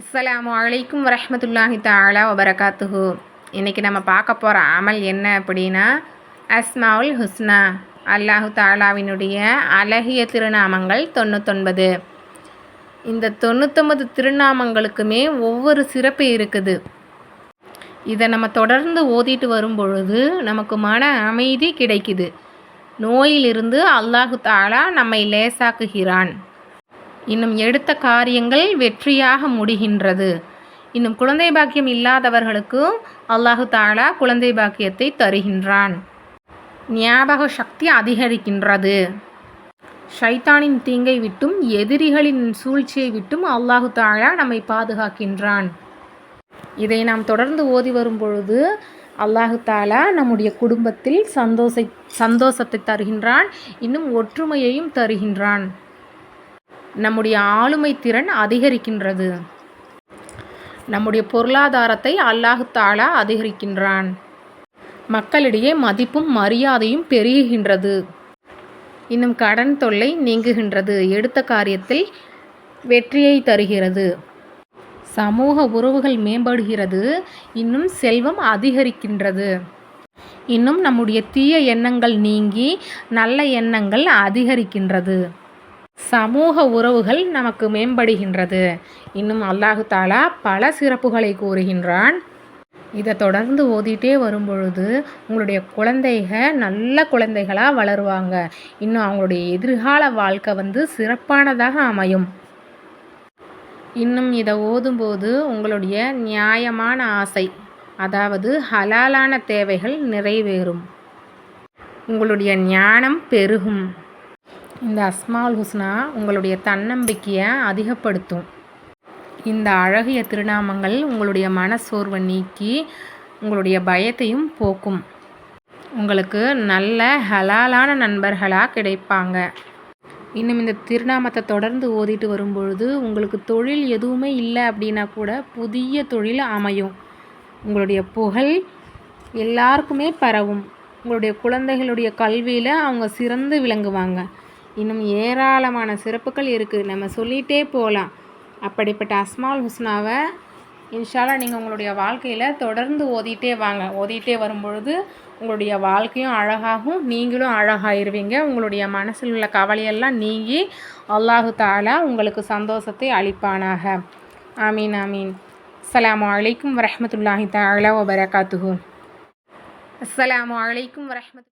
அஸ்ஸலாமு அலைக்கும் வரமத்துல்லாஹி தாலா வபரகாத்துஹு. இன்றைக்கி நம்ம பார்க்க போகிற அமல் என்ன அப்படின்னா அஸ்மாவுல் ஹுஸ்னா. அல்லாஹு தாலாவினுடைய அழகிய திருநாமங்கள் தொண்ணூத்தொன்பது. இந்த தொண்ணூத்தொன்பது திருநாமங்களுக்குமே ஒவ்வொரு சிறப்பு இருக்குது. இதை நம்ம தொடர்ந்து ஓதிட்டு வரும் பொழுது நமக்கு மன அமைதி கிடைக்குது. நோயிலிருந்து அல்லாஹு தாலா நம்மை லேசாக்குகிறான். இன்னும் எடுத்த காரியங்கள் வெற்றியாக முடிகின்றது. இன்னும் குழந்தை பாக்கியம் இல்லாதவர்களுக்கு அல்லாஹு தாலா குழந்தை பாக்கியத்தை தருகின்றான். ஞாபக சக்தி அதிகரிக்கின்றது. ஷைத்தானின் தீங்கை விட்டும் எதிரிகளின் சூழ்ச்சியை விட்டும் அல்லாஹு தாலா நம்மை பாதுகாக்கின்றான். இதை நாம் தொடர்ந்து ஓதி வரும் பொழுது அல்லாஹு தாலா நம்முடைய குடும்பத்தில் சந்தோஷ சந்தோஷத்தை தருகின்றான். இன்னும் ஒற்றுமையையும் தருகின்றான். நம்முடைய ஆளுமை திறன் அதிகரிக்கின்றது. நம்முடைய பொருளாதாரத்தை அல்லாஹு தாலா அதிகரிக்கின்றான். மக்களிடையே மதிப்பும் மரியாதையும் பெருகுகின்றது. இன்னும் கடன் தொல்லை நீங்குகின்றது. எடுத்த காரியத்தில் வெற்றியை தருகிறது. சமூக உறவுகள் மேம்படுகிறது. இன்னும் செல்வம் அதிகரிக்கின்றது. இன்னும் நம்முடைய தீய எண்ணங்கள் நீங்கி நல்ல எண்ணங்கள் அதிகரிக்கின்றது. சமூக உறவுகள் நமக்கு மேம்படுகின்றது. இன்னும் அல்லாஹு தாலா பல சிறப்புகளை கூறுகின்றான். இதை தொடர்ந்து ஓதிட்டே வரும்பொழுது உங்களுடைய குழந்தைக நல்ல குழந்தைகளாக வளருவாங்க. இன்னும் அவங்களுடைய எதிர்கால வாழ்க்கை வந்து சிறப்பானதாக அமையும். இன்னும் இதை ஓதும்போது உங்களுடைய நியாயமான ஆசை அதாவது ஹலாலான தேவைகள் நிறைவேறும். உங்களுடைய ஞானம் பெருகும். இந்த அஸ்மால் ஹுஸ்னா உங்களுடைய தன்னம்பிக்கையை அதிகப்படுத்தும். இந்த அழகிய திருநாமங்கள் உங்களுடைய மனசோர்வை நீக்கி உங்களுடைய பயத்தையும் போக்கும். உங்களுக்கு நல்ல ஹலாலான நண்பர்களாக கிடைப்பாங்க. இன்னும் இந்த திருநாமத்தை தொடர்ந்து ஓதிட்டு வரும்பொழுது உங்களுக்கு தொழில் எதுவுமே இல்லை அப்படின்னா கூட புதிய தொழில் அமையும். உங்களுடைய புகழ் எல்லாருக்குமே பரவும். உங்களுடைய குழந்தைகளுடைய கல்வியில் அவங்க சிறந்து விளங்குவாங்க. இன்னும் ஏராளமான சிறப்புகள் இருக்குது நம்ம சொல்லிகிட்டே போகலாம் அப்படிப்பட்ட அஸ்மால் ஹுஸ்னாவை இன்ஷாலா நீங்கள் உங்களுடைய வாழ்க்கையில் தொடர்ந்து ஓதிட்டே வாங்க. ஓதிட்டே வரும்பொழுது உங்களுடைய வாழ்க்கையும் அழகாகும் நீங்களும் அழகாயிருவீங்க. உங்களுடைய மனசில் உள்ள கவலையெல்லாம் நீங்கி அல்லாஹு தாலா உங்களுக்கு சந்தோஷத்தை அளிப்பானாக. ஆமீன் ஆமீன். அஸ்லாம் வலைக்கம் வரமத்துல்லாஹி தாலா வபரகாத்துஹு. அஸ்லாம் வலைக்கம் வரமத்து